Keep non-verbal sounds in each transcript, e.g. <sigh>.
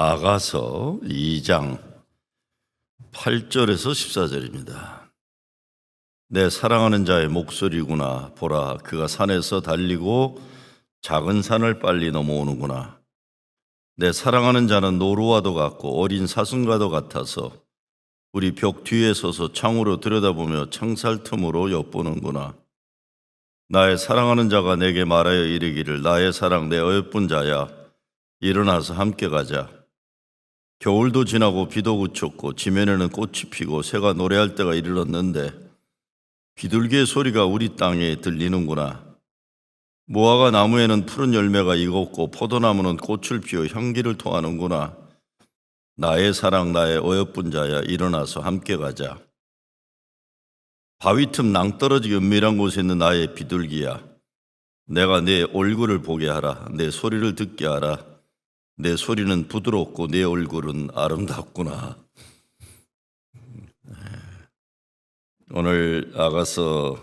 아가서 2장 8절에서 14절입니다. 내 사랑하는 자의 목소리구나. 보라 그가 산에서 달리고 작은 산을 빨리 넘어오는구나. 내 사랑하는 자는 노루와도 같고 어린 사슴과도 같아서 우리 벽 뒤에 서서 창으로 들여다보며 창살 틈으로 엿보는구나. 나의 사랑하는 자가 내게 말하여 이르기를 나의 사랑 내 어여쁜 자야. 일어나서 함께 가자 겨울도 지나고 비도 그쳤고 지면에는 꽃이 피고 새가 노래할 때가 이르렀는데 비둘기의 소리가 우리 땅에 들리는구나. 무화과 나무에는 푸른 열매가 익었고 포도나무는 꽃을 피워 향기를 토하는구나. 나의 사랑 나의 어여쁜 자야 일어나서 함께 가자. 바위 틈 낭떠러지 은밀한 곳에 있는 나의 비둘기야. 내가 내 얼굴을 보게 하라. 내 소리를 듣게 하라. 내 소리는 부드럽고 내 얼굴은 아름답구나. 오늘 아가서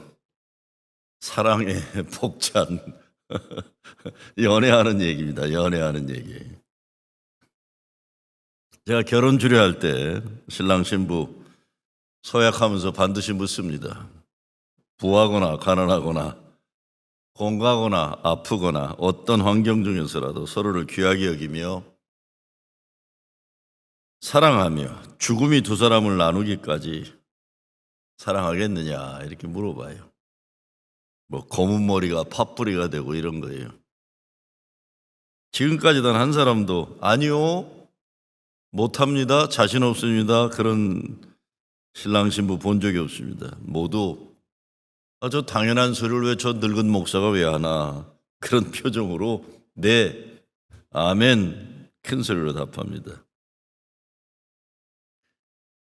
사랑에 <laughs> 벅찬 <laughs> 연애하는 얘기입니다. 연애하는 얘기. 제가 결혼 주례할 때 신랑 신부 서약하면서 반드시 묻습니다. 부하거나 가난하거나 건강하거나 아프거나 어떤 환경 중에서라도 서로를 귀하게 여기며 사랑하며 죽음이 두 사람을 나누기까지 사랑하겠느냐 이렇게 물어봐요. 뭐 검은 머리가 팥뿌리가 되고 이런 거예요. 지금까지 단 한 사람도 아니요 못합니다 자신 없습니다 그런 신랑 신부 본 적이 없습니다. 모두 아, 저 당연한 소리를 왜 저 늙은 목사가 왜 하나 그런 표정으로 네 아멘 큰 소리로 답합니다.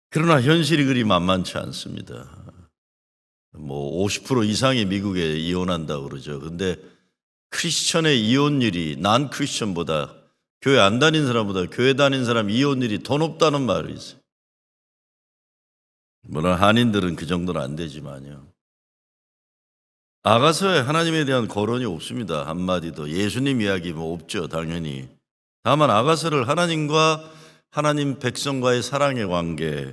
그러나 현실이 그리 만만치 않습니다. 뭐 50% 이상이 미국에 이혼한다 그러죠. 근데 크리스천의 이혼율이 난 크리스천보다 교회 안 다닌 사람보다 교회 다닌 사람 이혼율이 더 높다는 말이 있어요. 물론 한인들은 그 정도는 안 되지만요. 아가서에 하나님에 대한 거론이 없습니다. 한마디도 예수님 이야기 뭐 없죠, 당연히. 다만 아가서를 하나님과 하나님 백성과의 사랑의 관계,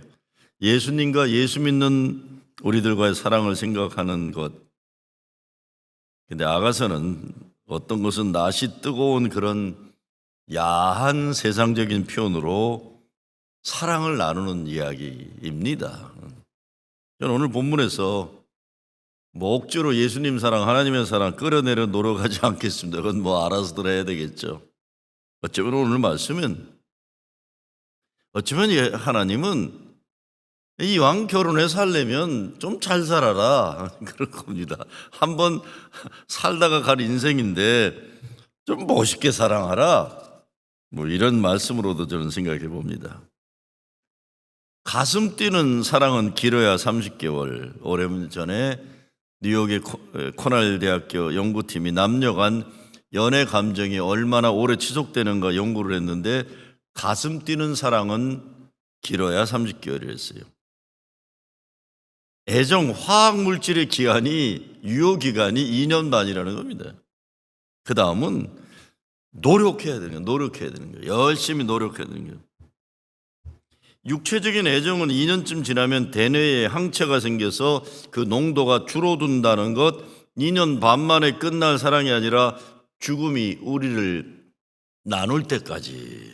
예수님과 예수 믿는 우리들과의 사랑을 생각하는 것. 근데 아가서는 어떤 것은 낯이 뜨거운 그런 야한 세상적인 표현으로 사랑을 나누는 이야기입니다. 저는 오늘 본문에서 뭐 억지로 예수님 사랑, 하나님의 사랑 끌어내려 노력하지 않겠습니다. 그건 뭐 알아서들 해야 되겠죠. 어쩌면 오늘 말씀은 어쩌면 하나님은 이왕 결혼해 살려면 좀 잘 살아라. <laughs> 그럴 겁니다. 한번 살다가 갈 인생인데 좀 멋있게 사랑하라. 뭐 이런 말씀으로도 저는 생각해 봅니다. 가슴 뛰는 사랑은 길어야 30개월. 오랜 전에 뉴욕의 코날 대학교 연구팀이 남녀 간 연애 감정이 얼마나 오래 지속되는가 연구를 했는데 가슴 뛰는 사랑은 길어야 30개월이었어요. 애정 화학 물질의 기간이 유효 기간이 2년 반이라는 겁니다. 그 다음은 노력해야 되는 거예요. 노력해야 되는 거예요. 열심히 노력해야 되는 거예요. 육체적인 애정은 2년쯤 지나면 대뇌에 항체가 생겨서 그 농도가 줄어든다는 것, 2년 반 만에 끝날 사랑이 아니라 죽음이 우리를 나눌 때까지,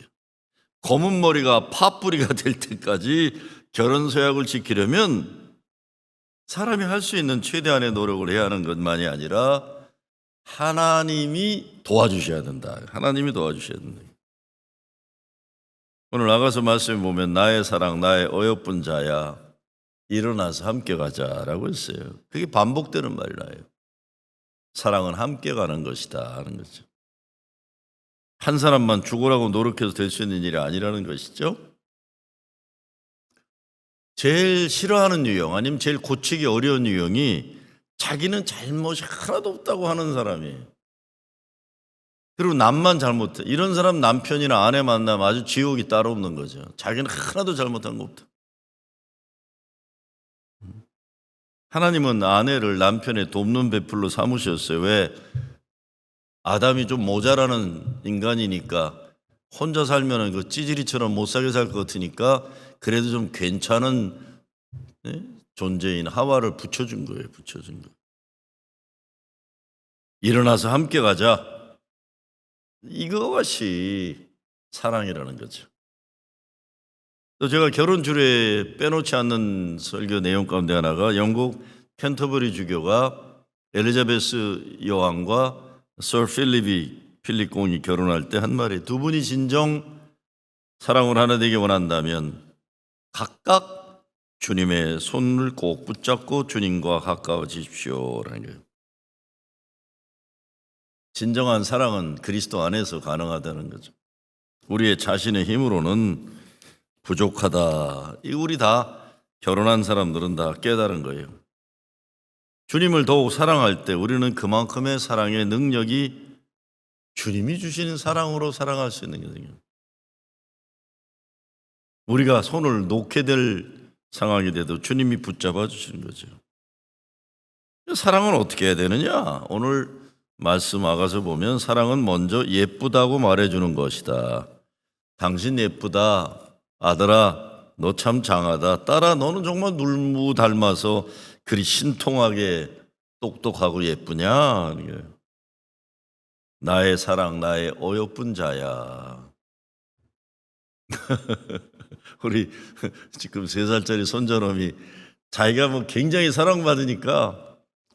검은 머리가 팥뿌리가 될 때까지 결혼 서약을 지키려면 사람이 할 수 있는 최대한의 노력을 해야 하는 것만이 아니라 하나님이 도와주셔야 된다. 하나님이 도와주셔야 된다. 오늘 나가서 말씀해 보면 나의 사랑, 나의 어여쁜 자야 일어나서 함께 가자라고 했어요. 그게 반복되는 말이라요. 사랑은 함께 가는 것이다 하는 거죠. 한 사람만 죽으라고 노력해서 될 수 있는 일이 아니라는 것이죠. 제일 싫어하는 유형 아니면 제일 고치기 어려운 유형이 자기는 잘못이 하나도 없다고 하는 사람이에요. 그리고 남만 잘못해. 이런 사람 남편이나 아내 만나면 아주 지옥이 따로 없는 거죠. 자기는 하나도 잘못한 거 없다. 하나님은 아내를 남편의 돕는 베풀로 삼으셨어요. 왜? 아담이 좀 모자라는 인간이니까 혼자 살면은 그 찌질이처럼 못 살게 살 것 같으니까 그래도 좀 괜찮은 예? 존재인 하와를 붙여준 거예요. 붙여준 거. 일어나서 함께 가자. 이것이 사랑이라는 거죠. 또 제가 결혼 주례에 빼놓지 않는 설교 내용 가운데 하나가 영국 캔터버리 주교가 엘리자베스 여왕과 서 필립이 필립 공이 결혼할 때 한 말이 두 분이 진정 사랑을 하나 되기 원한다면 각각 주님의 손을 꼭 붙잡고 주님과 가까워지십시오라는 거예요. 진정한 사랑은 그리스도 안에서 가능하다는 거죠. 우리의 자신의 힘으로는 부족하다. 이 우리 다 결혼한 사람들은 다 깨달은 거예요. 주님을 더욱 사랑할 때 우리는 그만큼의 사랑의 능력이 주님이 주시는 사랑으로 사랑할 수 있는 거거든요. 우리가 손을 놓게 될 상황이 돼도 주님이 붙잡아 주시는 거죠. 사랑은 어떻게 해야 되느냐? 오늘 말씀 아가서 보면 사랑은 먼저 예쁘다고 말해주는 것이다. 당신 예쁘다. 아들아, 너 참 장하다. 딸아, 너는 정말 눌무 닮아서 그리 신통하게 똑똑하고 예쁘냐? 나의 사랑, 나의 어여쁜 자야. <laughs> 우리 지금 세 살짜리 손자놈이 자기가 뭐 굉장히 사랑받으니까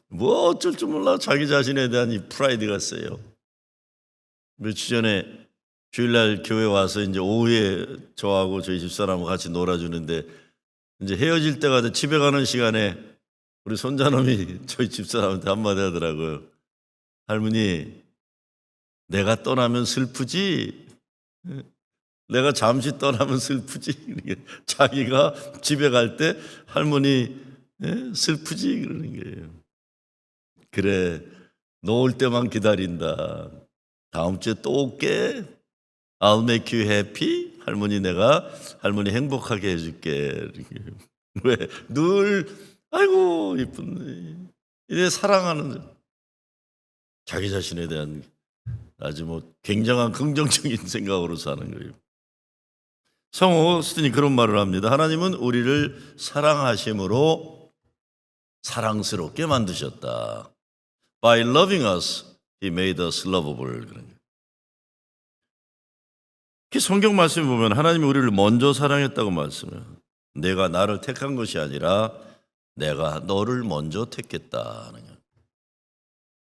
뭐 어쩔 줄 몰라 자기 자신에 대한 이 프라이드가 세요. 며칠 전에 주일날 교회 와서 이제 오후에 저하고 저희 집사람하고 같이 놀아주는데 이제 헤어질 때가 돼 집에 가는 시간에 우리 손자놈이 <laughs> 저희 집사람한테 한마디 하더라고요. 할머니, 내가 떠나면 슬프지? 내가 잠시 떠나면 슬프지? 자기가 집에 갈 때 할머니 예? 슬프지? 그러는 거예요. 그래, 너올 때만 기다린다. 다음 주에 또 올게. I'll make you happy. 할머니 내가 할머니 행복하게 해줄게. <laughs> 왜? 늘 아이고 이쁜 이제 사랑하는 자기 자신에 대한 아주 뭐 굉장한 긍정적인 <laughs> 생각으로 사는 거예요. 성호 스틴이 그런 말을 합니다. 하나님은 우리를 사랑하심으로 사랑스럽게 만드셨다. By loving us, He made us lovable. 거예요. 그 성경 말씀에 보면 하나님이 우리를 먼저 사랑했다고 말씀해요. 내가 나를 택한 것이 아니라 내가 너를 먼저 택했다.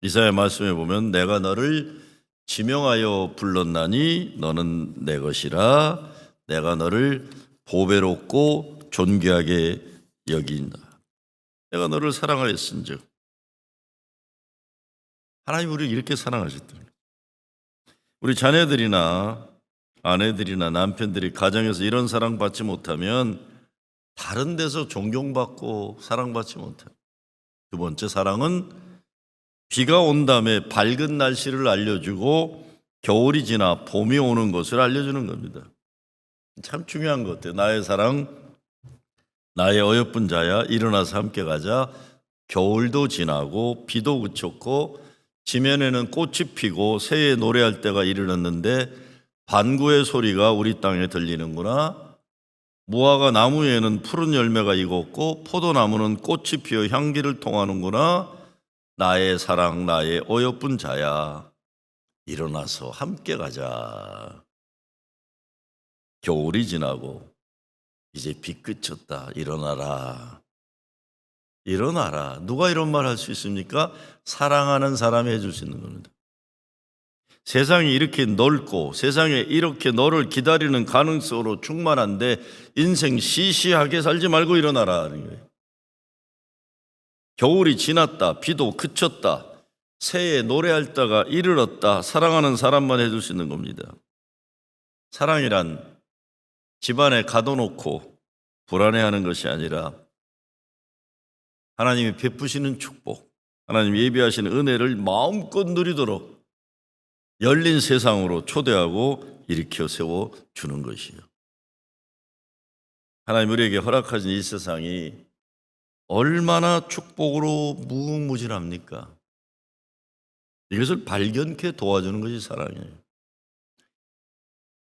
이사야 말씀에 보면 내가 너를 지명하여 불렀나니 너는 내 것이라 내가 너를 보배롭고 존귀하게 여긴다. 내가 너를 사랑하였은즉 하나님 우리를 이렇게 사랑하셨다. 우리 자녀들이나 아내들이나 남편들이 가정에서 이런 사랑받지 못하면 다른 데서 존경받고 사랑받지 못해. 두 번째 사랑은 비가 온 다음에 밝은 날씨를 알려주고 겨울이 지나 봄이 오는 것을 알려주는 겁니다. 참 중요한 것 같아요. 나의 사랑, 나의 어여쁜 자야, 일어나서 함께 가자. 겨울도 지나고 비도 그쳤고 지면에는 꽃이 피고 새해 노래할 때가 이르렀는데 반구의 소리가 우리 땅에 들리는구나. 무화과 나무에는 푸른 열매가 익었고 포도나무는 꽃이 피어 향기를 통하는구나. 나의 사랑, 나의 어여쁜 자야. 일어나서 함께 가자. 겨울이 지나고 이제 비 그쳤다. 일어나라. 일어나라. 누가 이런 말 할 수 있습니까? 사랑하는 사람이 해줄 수 있는 겁니다. 세상이 이렇게 넓고 세상에 이렇게 너를 기다리는 가능성으로 충만한데 인생 시시하게 살지 말고 일어나라. 겨울이 지났다. 비도 그쳤다. 새해 노래할 때가 이르렀다. 사랑하는 사람만 해줄 수 있는 겁니다. 사랑이란 집안에 가둬놓고 불안해하는 것이 아니라 하나님이 베푸시는 축복, 하나님 예비하시는 은혜를 마음껏 누리도록 열린 세상으로 초대하고 일으켜 세워 주는 것이요. 하나님 우리에게 허락하신 이 세상이 얼마나 축복으로 무궁무진합니까? 이것을 발견케 도와주는 것이 사랑이에요.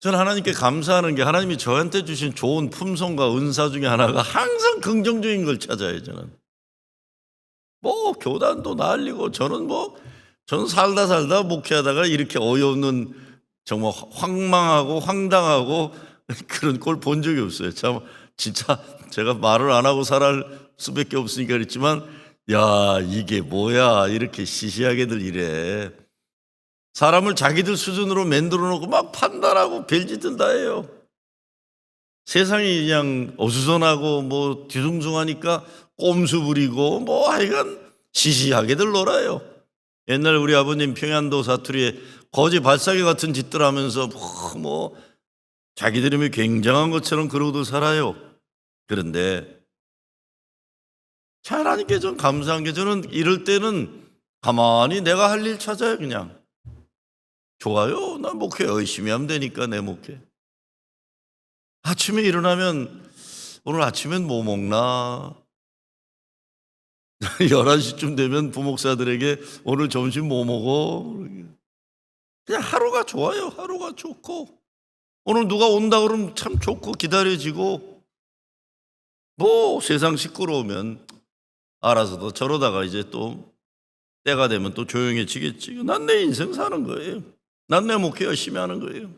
저는 하나님께 감사하는 게 하나님이 저한테 주신 좋은 품성과 은사 중에 하나가 항상 긍정적인 걸 찾아요, 저는. 뭐, 교단도 날리고, 저는 뭐, 저는 살다 살다 목회하다가 이렇게 어이없는 정말 황망하고 황당하고 <laughs> 그런 꼴 본 적이 없어요. 참, 진짜 제가 말을 안 하고 살할 수밖에 없으니까 그랬지만, 야, 이게 뭐야. 이렇게 시시하게들 이래. 사람을 자기들 수준으로 만들어 놓고 막 판단하고 별짓들 다 해요. 세상이 그냥 어수선하고 뭐 뒤숭숭하니까 꼼수 부리고 뭐 하여간 시시하게들 놀아요. 옛날 우리 아버님 평안도 사투리에 거지 발사기 같은 짓들 하면서 뭐, 뭐 자기들이 굉장한 것처럼 그러고도 살아요. 그런데 하나님께 좀 감사한 게 저는 이럴 때는 가만히 내가 할 일 찾아요 그냥. 좋아요. 나 목회 열심히 하면 되니까 내 목회. 아침에 일어나면 오늘 아침엔 뭐 먹나? <laughs> 11시쯤 되면 부목사들에게 오늘 점심 뭐 먹어? 그냥 하루가 좋아요. 하루가 좋고. 오늘 누가 온다 그러면 참 좋고 기다려지고. 뭐 세상 시끄러우면 알아서도 저러다가 이제 또 때가 되면 또 조용해지겠지. 난 내 인생 사는 거예요. 난 내 목회 열심히 하는 거예요.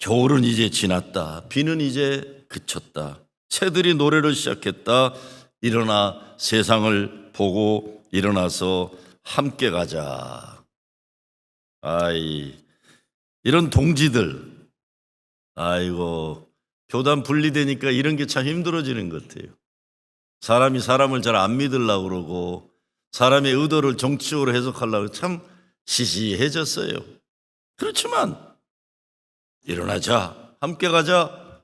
겨울은 이제 지났다. 비는 이제 그쳤다. 새들이 노래를 시작했다. 일어나 세상을 보고 일어나서 함께 가자. 아이, 이런 동지들. 아이고, 교단 분리되니까 이런 게 참 힘들어지는 것 같아요. 사람이 사람을 잘 안 믿으려고 그러고 사람의 의도를 정치적으로 해석하려고 참 시시해졌어요. 그렇지만 일어나자. 함께 가자.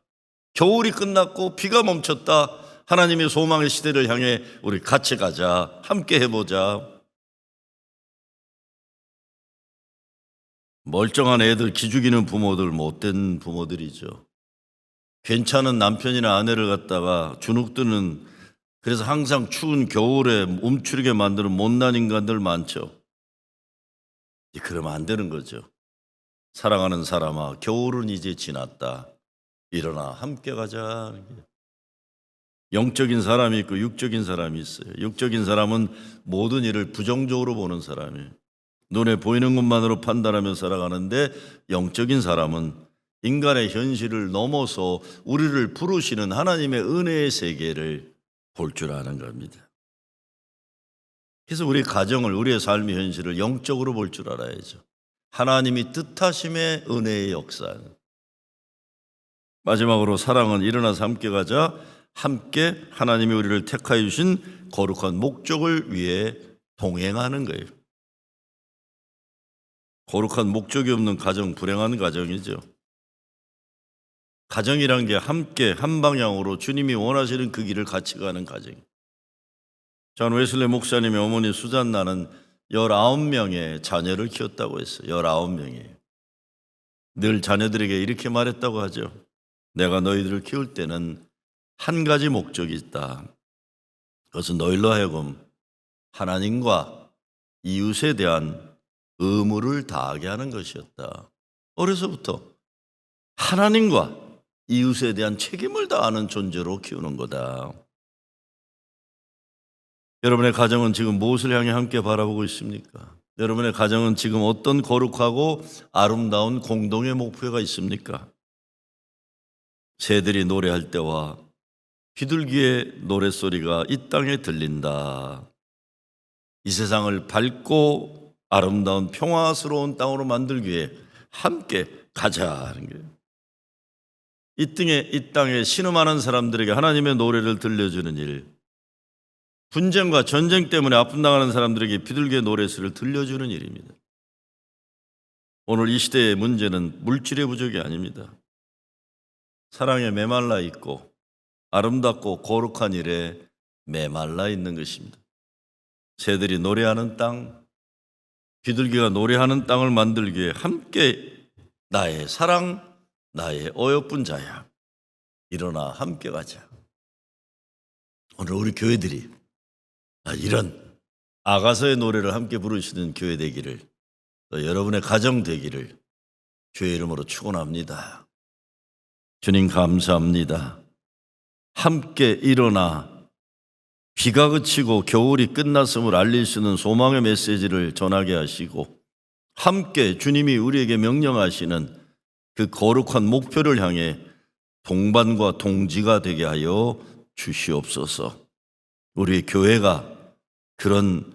겨울이 끝났고 비가 멈췄다. 하나님의 소망의 시대를 향해 우리 같이 가자. 함께 해보자. 멀쩡한 애들 기죽이는 부모들 못된 부모들이죠. 괜찮은 남편이나 아내를 갖다가 주눅드는 그래서 항상 추운 겨울에 움츠리게 만드는 못난 인간들 많죠. 그러면 안 되는 거죠. 사랑하는 사람아, 겨울은 이제 지났다. 일어나 함께 가자. 영적인 사람이 있고 육적인 사람이 있어요. 육적인 사람은 모든 일을 부정적으로 보는 사람이에요. 눈에 보이는 것만으로 판단하며 살아가는데 영적인 사람은 인간의 현실을 넘어서 우리를 부르시는 하나님의 은혜의 세계를 볼 줄 아는 겁니다. 그래서 우리 가정을, 우리의 삶의 현실을 영적으로 볼 줄 알아야죠. 하나님이 뜻하심의 은혜의 역사. 마지막으로 사랑은 일어나서 함께 가자. 함께 하나님이 우리를 택하여 주신 거룩한 목적을 위해 동행하는 거예요. 거룩한 목적이 없는 가정 불행한 가정이죠. 가정이란 게 함께 한 방향으로 주님이 원하시는 그 길을 같이 가는 가정. 존 웨슬레 목사님의 어머니 수잔나는 19명의 자녀를 키웠다고 했어요. 19명이. 늘 자녀들에게 이렇게 말했다고 하죠. 내가 너희들을 키울 때는 한 가지 목적이 있다. 그것은 너희로 하여금 하나님과 이웃에 대한 의무를 다하게 하는 것이었다. 어려서부터 하나님과 이웃에 대한 책임을 다하는 존재로 키우는 거다. 여러분의 가정은 지금 무엇을 향해 함께 바라보고 있습니까? 여러분의 가정은 지금 어떤 거룩하고 아름다운 공동의 목표가 있습니까? 새들이 노래할 때와 비둘기의 노랫소리가 이 땅에 들린다. 이 세상을 밝고 아름다운 평화스러운 땅으로 만들기 위해 함께 가자는 거예요. 이 땅에 이 땅에 신음하는 사람들에게 하나님의 노래를 들려주는 일, 분쟁과 전쟁 때문에 아픔 당하는 사람들에게 비둘기의 노래소리를 들려주는 일입니다. 오늘 이 시대의 문제는 물질의 부족이 아닙니다. 사랑에 메말라 있고 아름답고 거룩한 일에 메말라 있는 것입니다. 새들이 노래하는 땅, 비둘기가 노래하는 땅을 만들기 위해 함께 나의 사랑, 나의 어여쁜 자야. 일어나 함께 가자. 오늘 우리 교회들이 아, 이런 아가서의 노래를 함께 부르시는 교회 되기를 또 여러분의 가정 되기를 주의 이름으로 축원합니다. 주님 감사합니다. 함께 일어나 비가 그치고 겨울이 끝났음을 알릴 수 있는 소망의 메시지를 전하게 하시고 함께 주님이 우리에게 명령하시는 그 거룩한 목표를 향해 동반과 동지가 되게 하여 주시옵소서. 우리 교회가 그런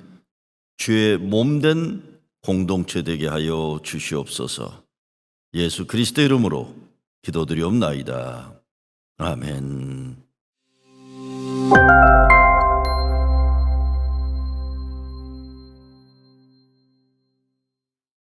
주의 몸된 공동체 되게 하여 주시옵소서. 예수 그리스도 이름으로 기도드리옵나이다. 아멘.